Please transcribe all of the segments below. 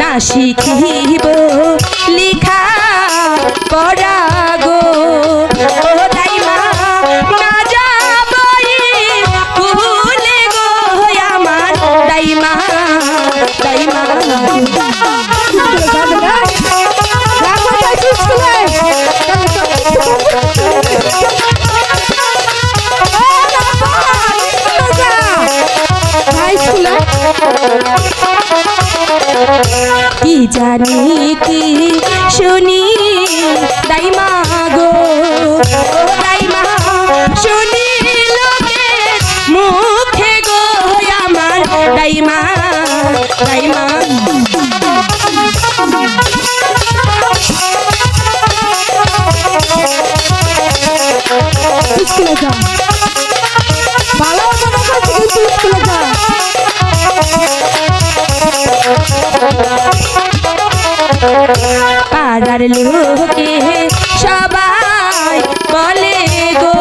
নাশিক লিখা পড়া কি জানি কি শুনি? দাইমা গো, দাইমা, শুনি লোকের মুখে গো আমার। দাইমা দাইমা। স্কুলে যা পাড়ার লোকে সবাই বলে গো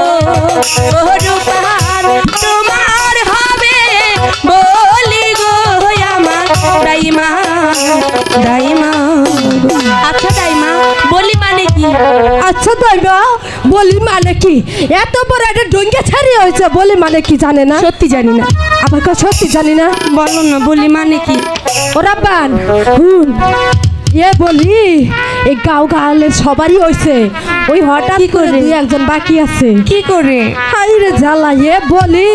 রূপার তোমার হবে বলি গো আমার দাইমা দাইমা। আচ্ছা দাইমা বলি মানে কি? আচ্ছা দইবা বলি মানে কি? এত বড় একটা ডঙ্গে ছাড়ি হয়েছে বলি মানে কি জানে না? সত্যি জানি না। আবার কেউ সত্যি জানি না? বলো না বলি মানে কি? ওরা বান হুন। এ বলি এই গাঁও গাঁলে সবারই হইছে। ওই হঠাৎ করে? দুই একজন বাকি আছে। কি করে? হাই রে জ্বালা এ বলি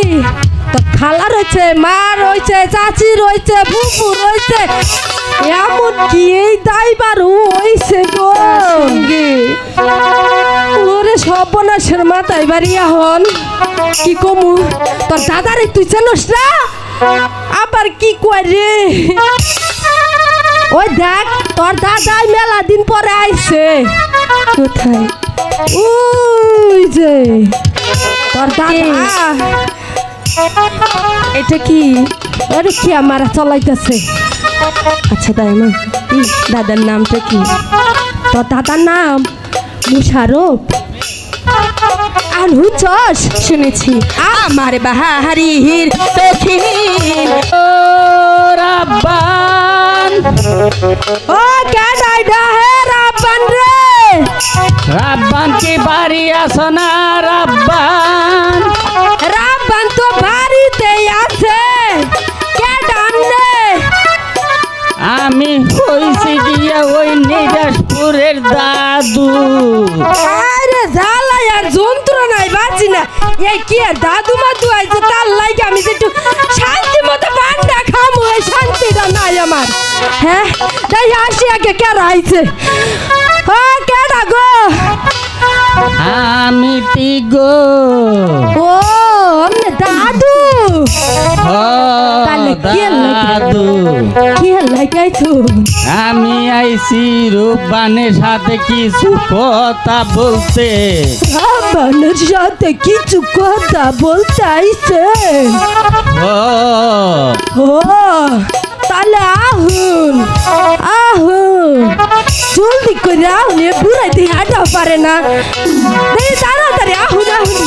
তো খালা রয়েছে মা রয়েছে চাচি রয়েছে ফুফু রয়েছে এমন কি এই দাইবার হইছে গো? ওরে সর্বনাশের মাথায় বাড়ি এখন। কি কমু? তোর দাদারে তুই জানোস না? আবার কি করে ওই দেখ তোর দাদাই মেলা দিন পরে আইছে। কোথায়? ওই যে তোর দাদা। এটা কি? ওরে কি আমার চলাইতেছে? আচ্ছা দাইমা ই, দাদার নামটা কি? তোর দাদার নাম মুশারফ? আর হুচস? শুনেছি। আমার বাহারির দক্ষিণ রাব্বান ও কেডাই ডাহে রাব্বান রে রাব্বান কি বাড়ি আছো না রাব্বান রাব্বান তো বাড়িতে আছে কেডান রে আমি হইছি গিয়া ওই নিরাজপুরের দাদু আরে জ্বালাই আর যন্ত্রণায় বাঁচি না এই কি আর দাদু মাদু আইছে তার লাগে আমি যে একটু আমার হ্যাঁ? তাই আসি আগে কেন আইছে ও কেডা গো? আমি তি গো। ও দাদু। কে? দাদু। কি লাগাইছো? আমি আইছি রূপবানের সাথে কিছু কথা বলতে। বানের সাথে কিছু কথা বলতে আইছে। ও ও তাহলে আহুন আহুন জলদি করে আহুন এ বুড়াই দিয়ে হাঁটাও পারে না। তাড়াতাড়ি আহুন আহুন।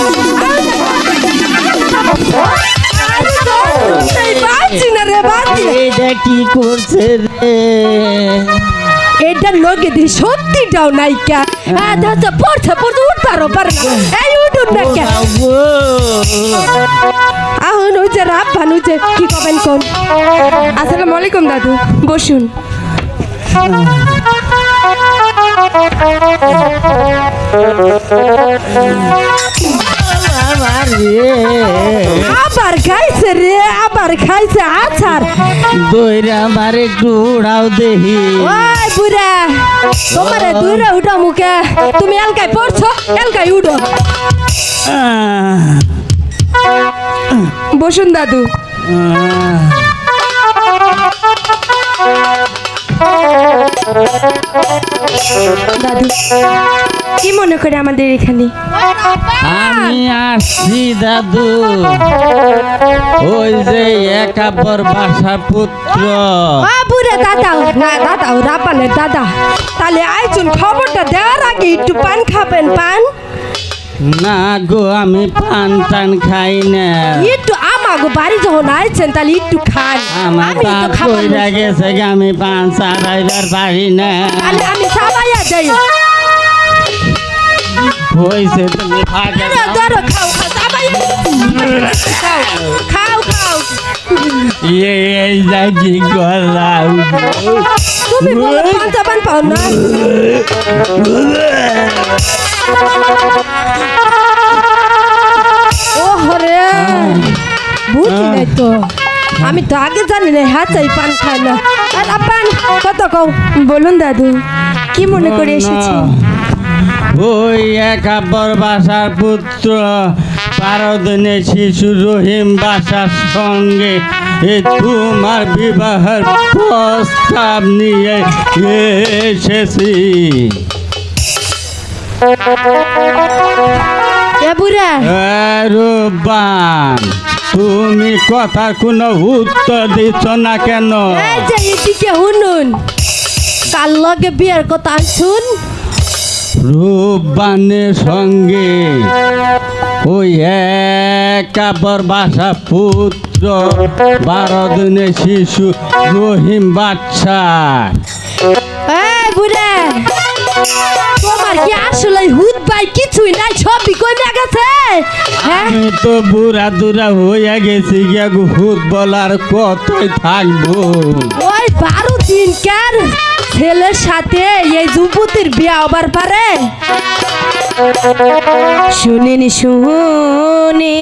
এটা কি করছে রে? এটা লগে দিয়ে সত্যিটাও নাই কে? হ্যাঁ। দাদা পড়ছে পড়ছে উঠ পারো এই উঠুন না কে। আহুন হইছে রাব ভান হইছে কি কবেন কোন? আসসালামু আলাইকুম দাদু। বসুন। আবার খাইছে রে আবার খাইছে আছার দইরা আমার একটু উড়াও দেহি। ওই বুড়া তোমারে দূরে উঠো মুখে। তুমি এলকাই পড়ছো এলকাই উঠো। বসুন দাদু। দাদু কি মনে করে আমাদের এখানে? আমি আসছি দাদু। ওই যে একাবর বাসার পুত্র। বুড়া দাদা না দাদা ও রাপানের দাদা। তাহলে আইছুন খবরটা দেওয়ার আগে একটু পান খাবেন পান? না গো আমি পান টান খাই না। একটু আমাগো বাড়ি যখন আইছেন তাহলে একটু খান। আমি তো খাবার গেছে আমি পান চালাইবার পারি না। তাহলে আমি সাবাইয়া দেই। হইছে তুমি ধরো খাও খাও খাও খাও খাও। এই যা কি তুমি পান পাও না। আমি তো আগে জানি না হ্যাঁ চাই পান খাই না আর পান কত কও? বলুন দাদু কি মনে করে এসেছি? ওই এক আব্বর বাসার পুত্র পারদনে শিশু রহিম বাসার সঙ্গে এ তোমার বিবাহের প্রস্তাব নিয়ে এসেছি। রূপবান। তুমি কথা কোনো উত্তর দিচ্ছ না কেন? এদিকে শুনুন। কার লগে বিয়ের কথা শুন? রূপবানের সঙ্গে ওই এক আব্বর বাসা পুত্র বারো দিনের শিশু রহিম বাচ্চা বুড়া তোমার কি আসলে হুদ ভাই কিছুই নাই কমে গেছে? হ্যাঁ? আমি তো বুড়া দুরা হইয়া গেছি গিয়া ভূত বলার কতই থাকব। ওই বারো দিন কার ছেলের সাথে এই যুবতীর বিয়ে হবার পারে? শুনিনি শুনি